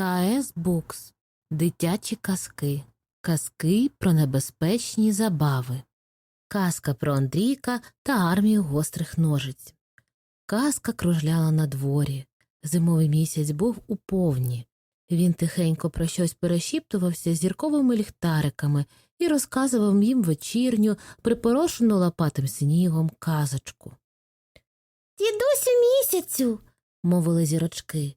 КС Букс Дитячі казки. Казки про небезпечні забави. Казка про Андрійка та армію гострих ножиць. Казка кружляла на дворі. Зимовий місяць був у повні. Він тихенько про щось перешіптувався зірковими ліхтариками і розказував їм вечірню, припорошену лопатим снігом казочку. Дідусю місяцю, Мовили зірочки.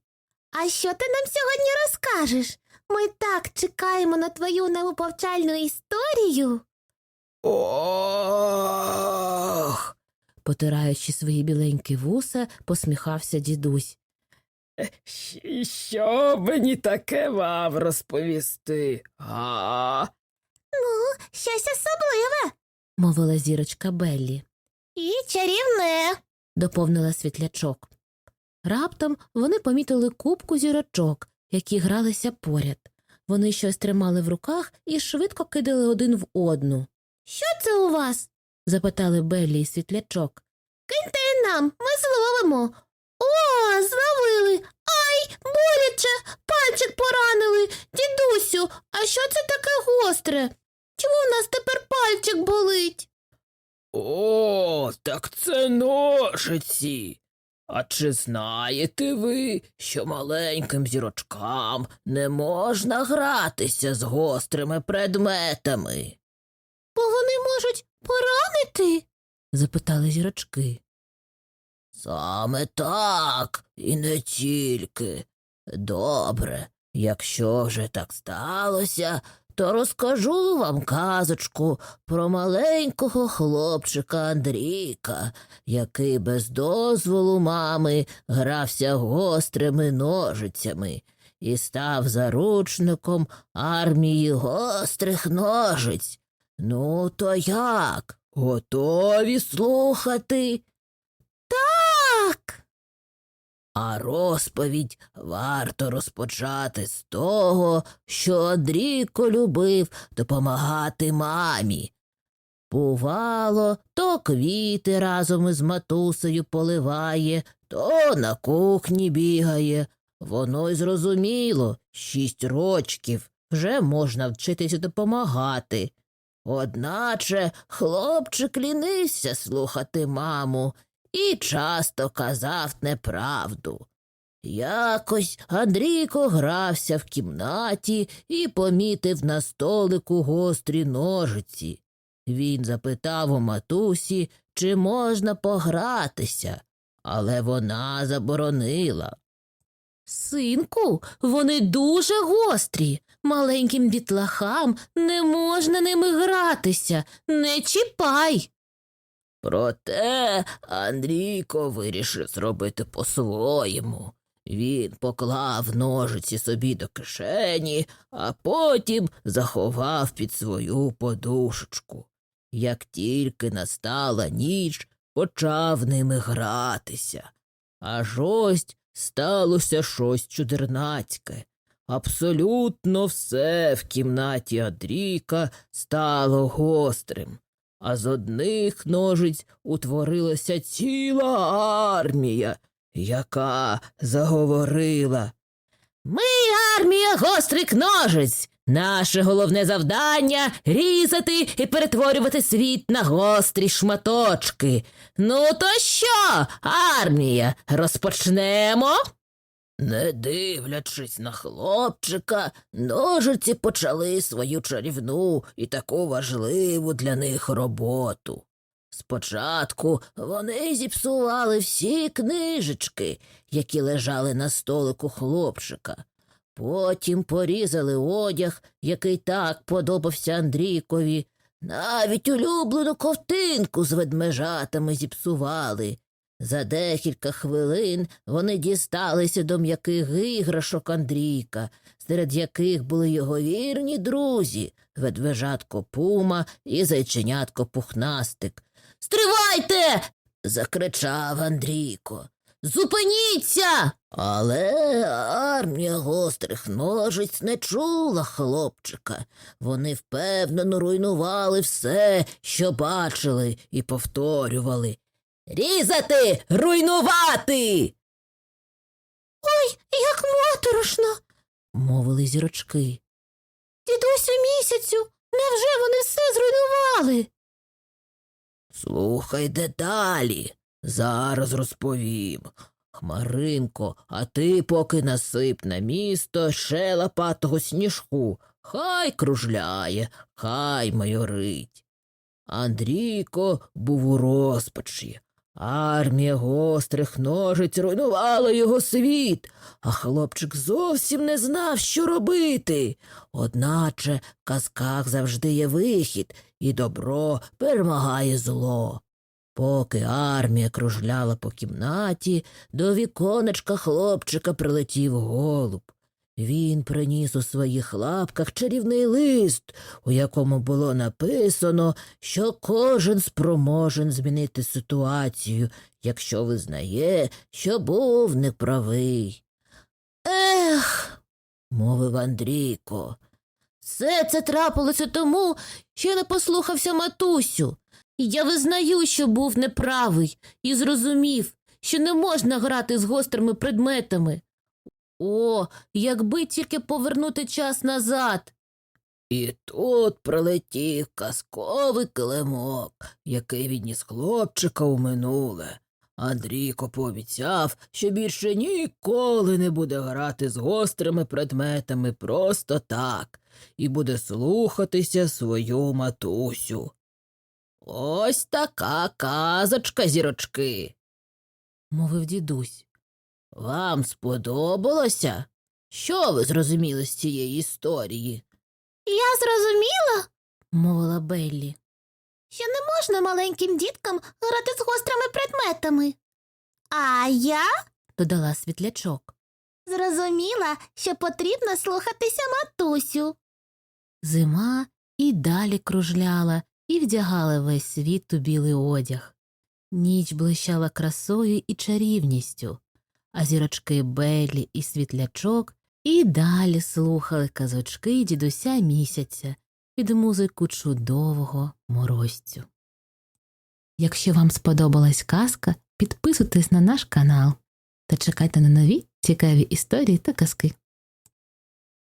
А що ти нам сьогодні розкажеш? Ми так чекаємо на твою неповчальну історію. Ох. Потираючи свої біленькі вуса, посміхався дідусь. Що мені таке вам розповісти? А? Ну, щось особливе мовила зірочка Беллі. і чарівне. доповнила світлячок. Раптом вони помітили кубку зірочок, які гралися поряд. Вони щось тримали в руках і швидко кидали один в одну. Що це у вас? Запитали Беллі і світлячок. Киньте нам, ми зловимо. О, зловили. Ай, боляче, пальчик поранили. Дідусю, а що це таке гостре? Чому в нас тепер пальчик болить? О, так це ножиці. А чи знаєте ви, що маленьким зірочкам не можна гратися з гострими предметами? Бо вони можуть поранити. запитали зірочки. Саме так, і не тільки. Добре, якщо вже так сталося, то розкажу вам казочку про маленького хлопчика Андрійка, який без дозволу мами грався гострими ножицями і став заручником армії гострих ножиць. Ну, то як? Готові слухати? Так. А розповідь варто розпочати з того, що Андрійко любив допомагати мамі. Бувало, то квіти разом із матусею поливає, то на кухні бігає. Воно й зрозуміло, шість рочків вже можна вчитися допомагати. Одначе хлопчик лінився слухати маму і часто казав неправду. Якось Андрійко грався в кімнаті і помітив на столику гострі ножиці. Він запитав у матусі, чи можна погратися, але вона заборонила. Синку, вони дуже гострі. Маленьким дітлахам не можна ними гратися. Не чіпай. Проте Андрійко вирішив зробити по-своєму. Він поклав ножиці собі до кишені, а потім заховав під свою подушечку. Як тільки настала ніч, почав ними гратися. Аж ось сталося щось чудернацьке. Абсолютно все в кімнаті Андрійка стало гострим а з одних ножиць утворилася ціла армія, яка заговорила. Ми армія гострих ножиць. Наше головне завдання різати і перетворювати світ на гострі шматочки. Ну, то що, армія, розпочнемо? Не дивлячись на хлопчика, ножиці почали свою чарівну і таку важливу для них роботу. Спочатку вони зіпсували всі книжечки, які лежали на столику хлопчика. Потім порізали одяг, який так подобався Андрійкові. Навіть улюблену ковтинку з ведмежатами зіпсували. За декілька хвилин вони дісталися до м'яких іграшок Андрійка, серед яких були його вірні друзі ведвежатко Пума і зайченятко Пухнастик. Стривайте. закричав Андрійко. Зупиніться. Але армія гострих ножиць не чула хлопчика. Вони впевнено руйнували все, що бачили, і повторювали. Різати, руйнувати. Ой, як моторошно. мовили зірочки. Дідусю місяцю, невже вони все зруйнували? Слухай далі. Зараз розповім. Хмаринко, а ти поки насип на місто ще лопатого сніжку. Хай кружляє, хай майорить. Андрійко був у розпачі. Армія гострих ножиць руйнувала його світ, а хлопчик зовсім не знав, що робити. Одначе в казках завжди є вихід, і добро перемагає зло. Поки армія кружляла по кімнаті, до віконечка хлопчика прилетів голуб. Він приніс у своїх лапках чарівний лист, у якому було написано, що кожен спроможен змінити ситуацію, якщо визнає, що був неправий. Ех, Мовив Андрійко. все це трапилося тому, що я не послухався матусю. Я визнаю, що був неправий, і зрозумів, що не можна грати з гострими предметами. О, якби тільки повернути час назад. І тут прилетів казковий килимок, який відніс хлопчика у минуле. Андрійко пообіцяв, що більше ніколи не буде грати з гострими предметами просто так і буде слухатися свою матусю. Ось така казочка, зірочки. Мовив дідусь. Вам сподобалося? Що ви зрозуміли з цієї історії? Я зрозуміла, Мовила Беллі. що не можна маленьким діткам грати з гострими предметами. А я Додала світлячок. зрозуміла, що потрібно слухатися матусю. Зима і далі кружляла і вдягала весь світ у білий одяг. Ніч блищала красою і чарівністю, а зірочки Беллі і світлячок і далі слухали казочки дідуся місяця під музику чудового морозцю. Якщо вам сподобалась казка, підписуйтесь на наш канал та чекайте на нові цікаві історії та казки.